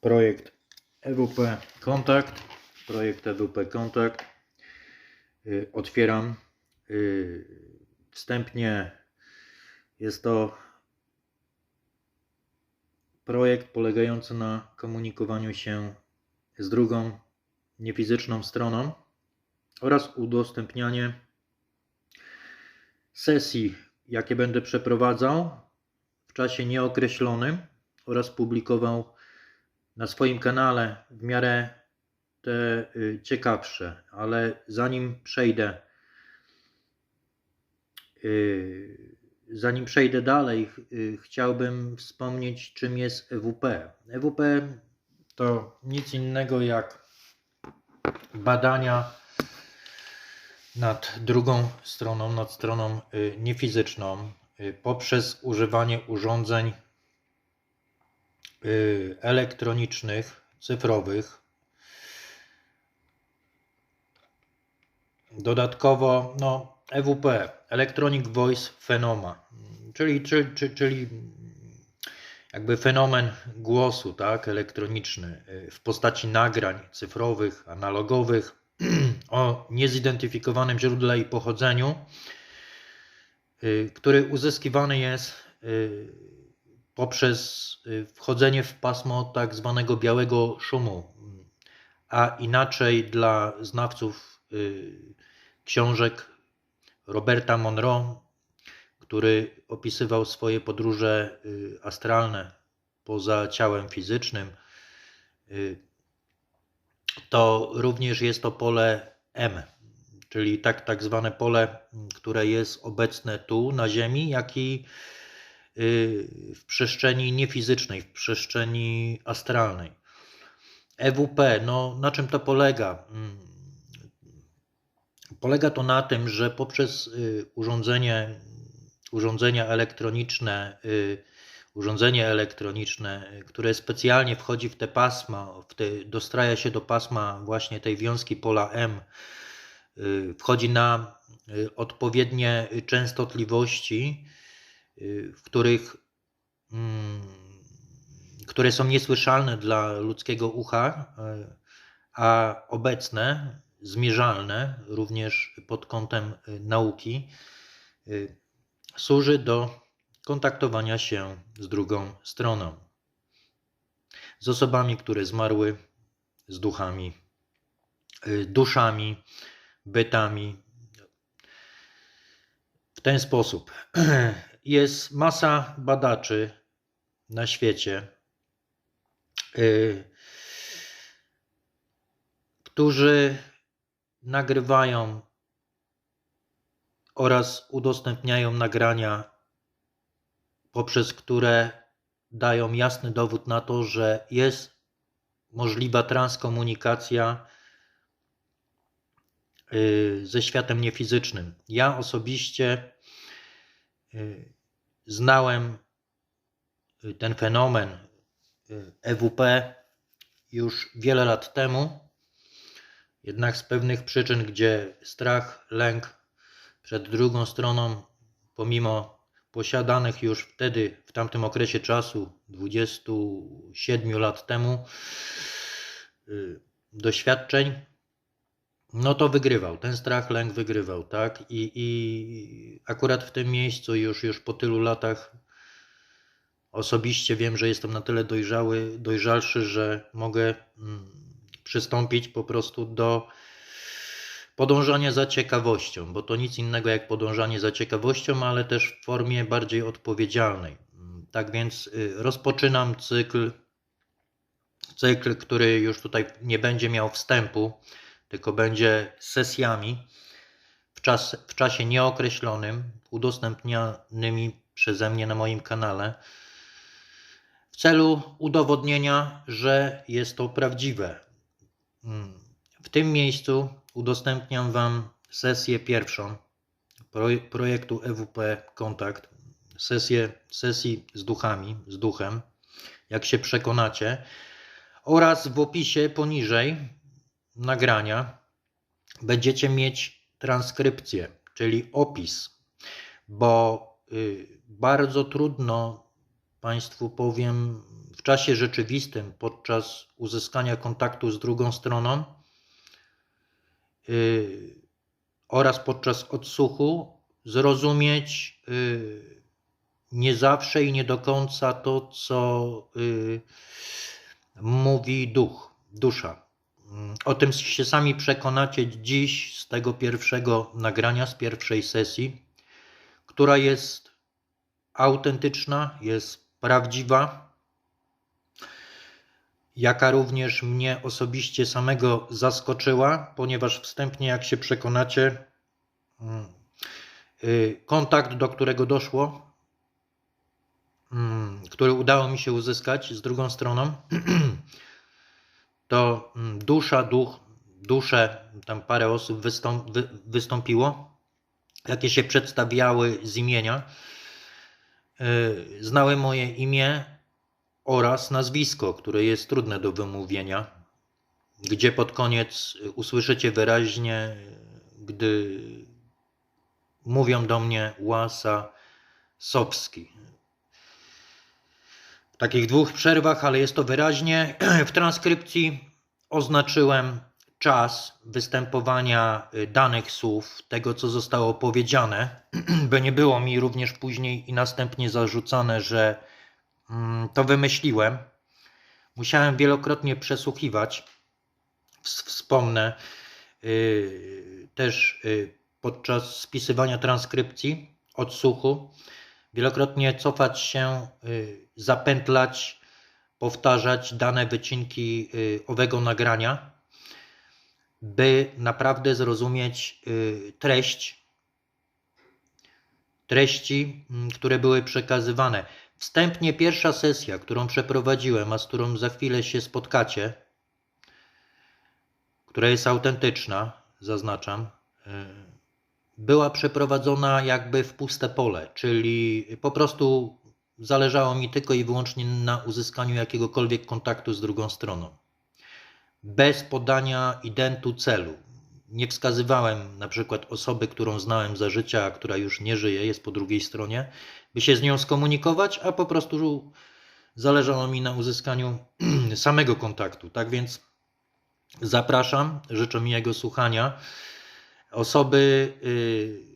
projekt EWP Kontakt. Projekt EWP Kontakt. Y, Otwieram. Y, Wstępnie jest to projekt polegający na komunikowaniu się z drugą niefizyczną stroną oraz udostępnianie sesji, jakie będę przeprowadzał w czasie nieokreślonym oraz publikował na swoim kanale w miarę te y, ciekawsze, ale zanim przejdę y, zanim przejdę dalej, y, chciałbym wspomnieć czym jest EWP. EWP to nic innego jak badania nad drugą stroną, nad stroną niefizyczną poprzez używanie urządzeń elektronicznych, cyfrowych. Dodatkowo no, EWP, Electronic Voice Phenoma, czyli, czyli, czyli, czyli jakby fenomen głosu tak, elektroniczny y, w postaci nagrań cyfrowych, analogowych o niezidentyfikowanym źródle i pochodzeniu, y, który uzyskiwany jest y, poprzez y, wchodzenie w pasmo tak zwanego białego szumu, a inaczej dla znawców y, książek Roberta Monroe, który opisywał swoje podróże y, astralne poza ciałem fizycznym, to również jest to pole M, czyli tak, tak zwane pole, które jest obecne tu na Ziemi, jak i w przestrzeni niefizycznej, w przestrzeni astralnej. EWP, no na czym to polega? Mm, Polega to na tym, że poprzez y, urządzenie, urządzenia elektroniczne, y, urządzenie elektroniczne, y, które specjalnie wchodzi w te pasma, w te, dostraja się do pasma właśnie tej wiązki pola M, y, wchodzi na y, odpowiednie częstotliwości, y, w których mm, które są niesłyszalne dla ludzkiego ucha, y, a obecne, zmierzalne również pod kątem y, nauki, y, służy do kontaktowania się z drugą stroną. Z osobami, które zmarły, z duchami, y, duszami, bytami. W ten sposób jest masa badaczy na świecie, y, którzy nagrywają oraz udostępniają nagrania, poprzez które dają jasny dowód na to, że jest możliwa transkomunikacja y, ze światem niefizycznym. Ja osobiście y, znałem y, ten fenomen y, EWP już wiele lat temu. Jednak z pewnych przyczyn, gdzie strach, lęk przed drugą stroną, pomimo posiadanych już wtedy, w tamtym okresie czasu, 27 lat temu, y, doświadczeń, no to wygrywał. Ten strach, lęk wygrywał, tak? I, i akurat w tym miejscu, już, już po tylu latach, osobiście wiem, że jestem na tyle dojrzały, dojrzalszy, że mogę. Mm, przystąpić po prostu do podążania za ciekawością, bo to nic innego jak podążanie za ciekawością, ale też w formie bardziej odpowiedzialnej. Tak więc y, rozpoczynam cykl, cykl, który już tutaj nie będzie miał wstępu, tylko będzie sesjami w, czas, w czasie nieokreślonym, udostępnianymi przeze mnie na moim kanale, w celu udowodnienia, że jest to prawdziwe, w tym miejscu udostępniam Wam sesję pierwszą projektu EWP Kontakt, sesję sesji z duchami, z duchem, jak się przekonacie, oraz w opisie poniżej nagrania będziecie mieć transkrypcję, czyli opis, bo y, bardzo trudno Państwu powiem, w czasie rzeczywistym, podczas uzyskania kontaktu z drugą stroną y, oraz podczas odsłuchu, zrozumieć y, nie zawsze i nie do końca to, co mówi duch, dusza. Mm, O tym się sami przekonacie dziś z tego pierwszego nagrania, z pierwszej sesji, która jest autentyczna, jest prawdziwa, jaka również mnie osobiście samego zaskoczyła, ponieważ wstępnie, jak się przekonacie, mm, y, kontakt, do którego doszło, mm, który udało mi się uzyskać z drugą stroną, to mm, dusza, duch, dusze, tam parę osób wystąp, wy, wystąpiło, jakie się przedstawiały z imienia, yy, znały moje imię oraz nazwisko, które jest trudne do wymówienia, gdzie pod koniec usłyszycie wyraźnie, gdy mówią do mnie Łasa Sobski. Takich dwóch przerwach, ale jest to wyraźnie. W transkrypcji oznaczyłem czas występowania y, danych słów, tego co zostało powiedziane, by nie było mi również później i następnie zarzucane, że mm, to wymyśliłem. Musiałem wielokrotnie przesłuchiwać. Ws- Wspomnę y, też y, podczas spisywania transkrypcji, odsłuchu, wielokrotnie cofać się, y, zapętlać, powtarzać dane wycinki y, owego nagrania, by naprawdę zrozumieć y, treść, treści, mm, które były przekazywane. Wstępnie pierwsza sesja, którą przeprowadziłem, a z którą za chwilę się spotkacie, która jest autentyczna, zaznaczam, była przeprowadzona jakby w puste pole, czyli po prostu zależało mi tylko i wyłącznie na uzyskaniu jakiegokolwiek kontaktu z drugą stroną. Bez podania identu celu. Nie wskazywałem na przykład osoby, którą znałem za życia, a która już nie żyje, jest po drugiej stronie, by się z nią skomunikować, a po prostu zależało mi na uzyskaniu samego kontaktu. Tak więc zapraszam, życzę miłego słuchania. Osoby, y,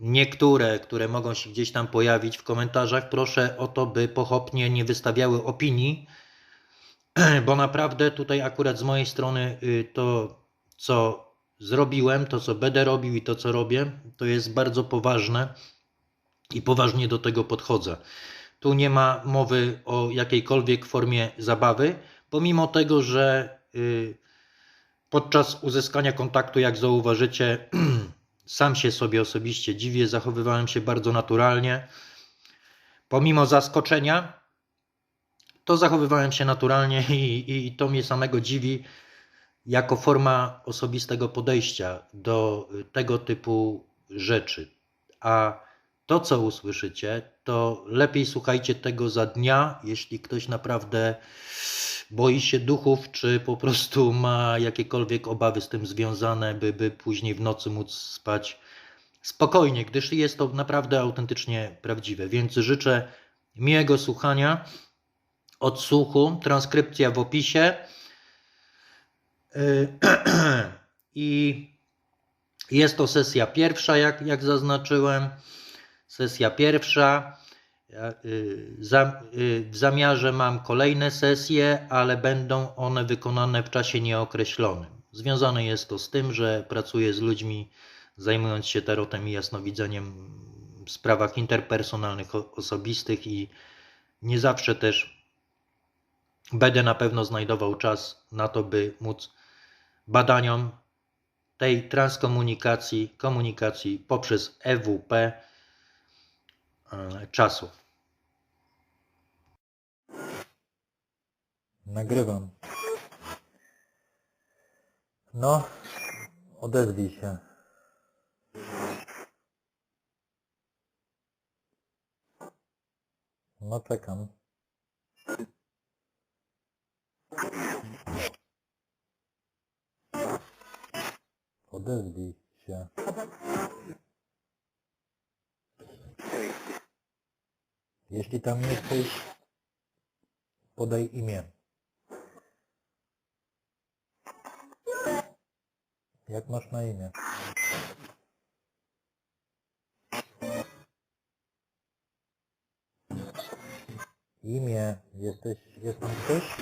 niektóre, które mogą się gdzieś tam pojawić w komentarzach, proszę o to, by pochopnie nie wystawiały opinii, bo naprawdę tutaj akurat z mojej strony y, to, co zrobiłem, to, co będę robił i to, co robię, to jest bardzo poważne i poważnie do tego podchodzę. Tu nie ma mowy o jakiejkolwiek formie zabawy, pomimo tego, że y, podczas uzyskania kontaktu, jak zauważycie, sam się sobie osobiście dziwię, zachowywałem się bardzo naturalnie. Pomimo zaskoczenia, to zachowywałem się naturalnie i, i, i to mnie samego dziwi jako forma osobistego podejścia do tego typu rzeczy. A to, co usłyszycie, to lepiej słuchajcie tego za dnia, jeśli ktoś naprawdę boi się duchów, czy po prostu ma jakiekolwiek obawy z tym związane, by, by później w nocy móc spać spokojnie, gdyż jest to naprawdę autentycznie prawdziwe. Więc życzę miłego słuchania, odsłuchu, transkrypcja w opisie. I jest to sesja pierwsza, jak, jak zaznaczyłem. Sesja pierwsza. Ja, y, y, w zamiarze mam kolejne sesje, ale będą one wykonane w czasie nieokreślonym. Związane jest to z tym, że pracuję z ludźmi zajmując się tarotem i jasnowidzeniem w sprawach interpersonalnych, osobistych i nie zawsze też będę na pewno znajdował czas na to, by móc badaniom tej transkomunikacji, komunikacji poprzez EWP czasu. Nagrywam. No, odezwij się. No, czekam. Odezwij się. Jeśli tam jesteś, podaj imię. Jak masz na imię? Imię. Jesteś, jest tam ktoś?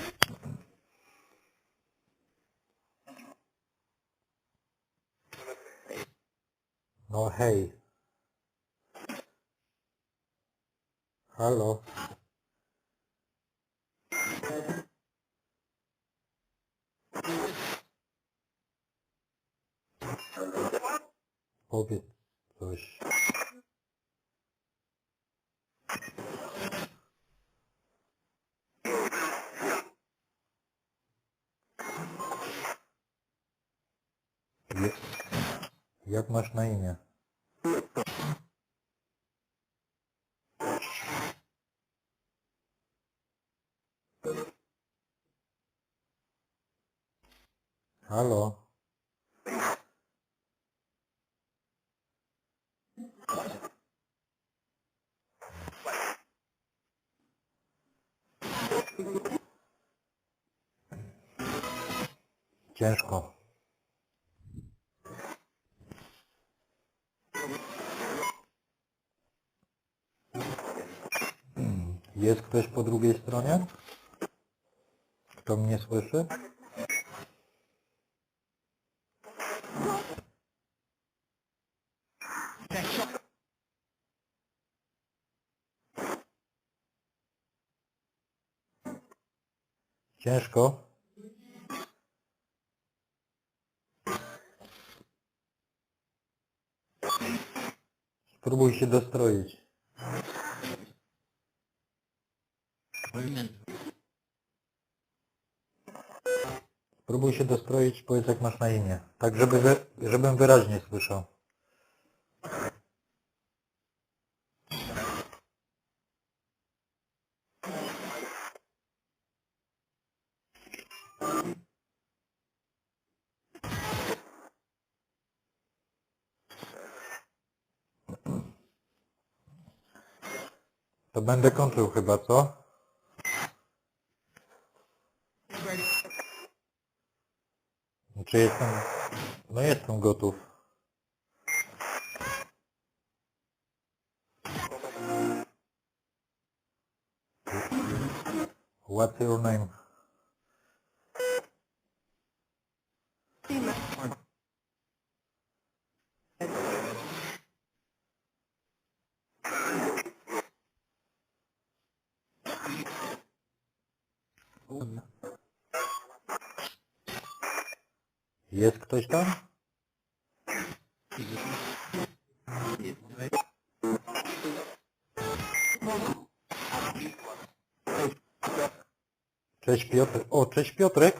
No hej. Halo. Powiedz coś. Jak masz na imię? Halo? Ciężko. Jest ktoś po drugiej stronie? Kto mnie słyszy? Ciężko. Spróbuj się dostroić. Spróbuj się dostroić, powiedz jak masz na imię. Tak, żeby wy, żebym wyraźnie słyszał. Będę kończył chyba, co? Czy jestem... No jestem gotów. What's your name? Jest ktoś tam? Cześć Piotr. O, cześć Piotrek.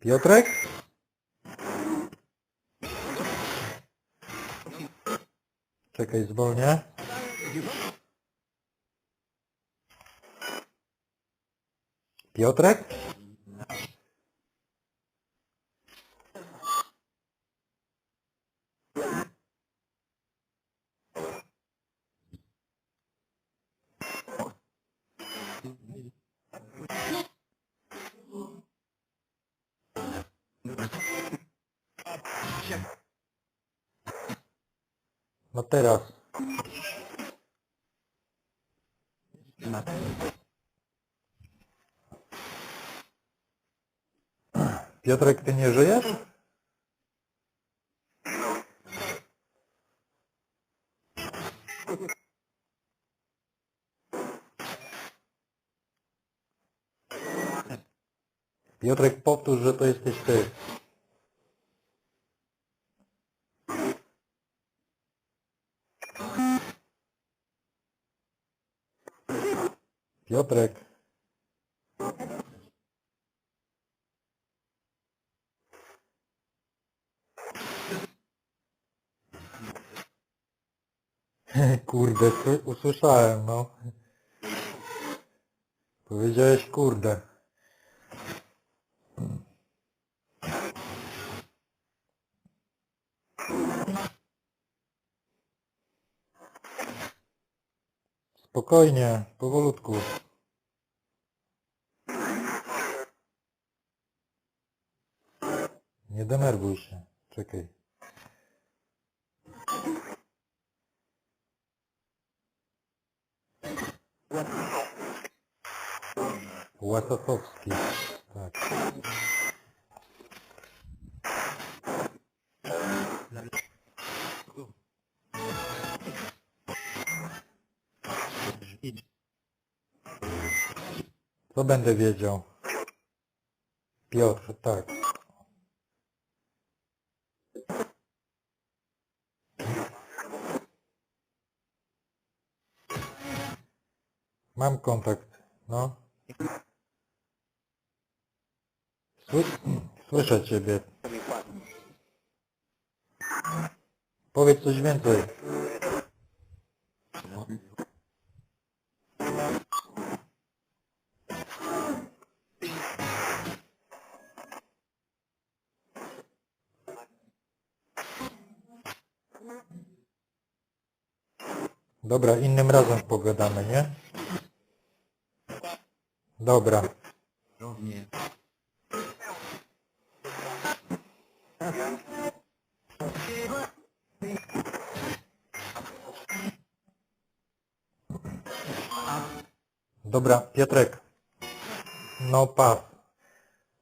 Piotrek? Czekaj, zwolnię. Piotrek? Teraz. Piotrek, ty nie żyjesz? Piotrek, powtórz, że to jesteś ty. Piotrek. Kurde, usłyszałem, no. Powiedziałeś kurde. Spokojnie, powolutku. Nie denerwuj się. Czekaj. Łasasowski. Tak. Co będę wiedział? Piotr, tak. Mam kontakt, no. Sły słyszę Ciebie. Powiedz coś więcej. Dobra, innym razem pogadamy, nie? Dobra. Dobra, Piotrek. No pas.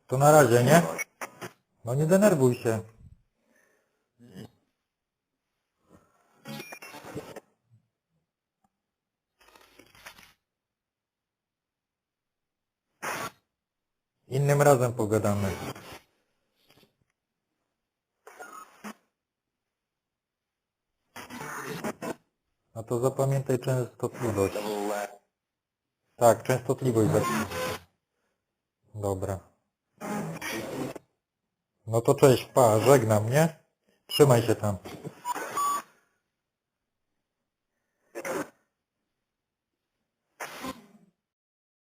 To na razie, nie? No nie denerwuj się. Innym razem pogadamy. No to zapamiętaj częstotliwość. Tak, częstotliwość. Dobra. No to cześć, pa, żegnam, nie? Trzymaj się tam.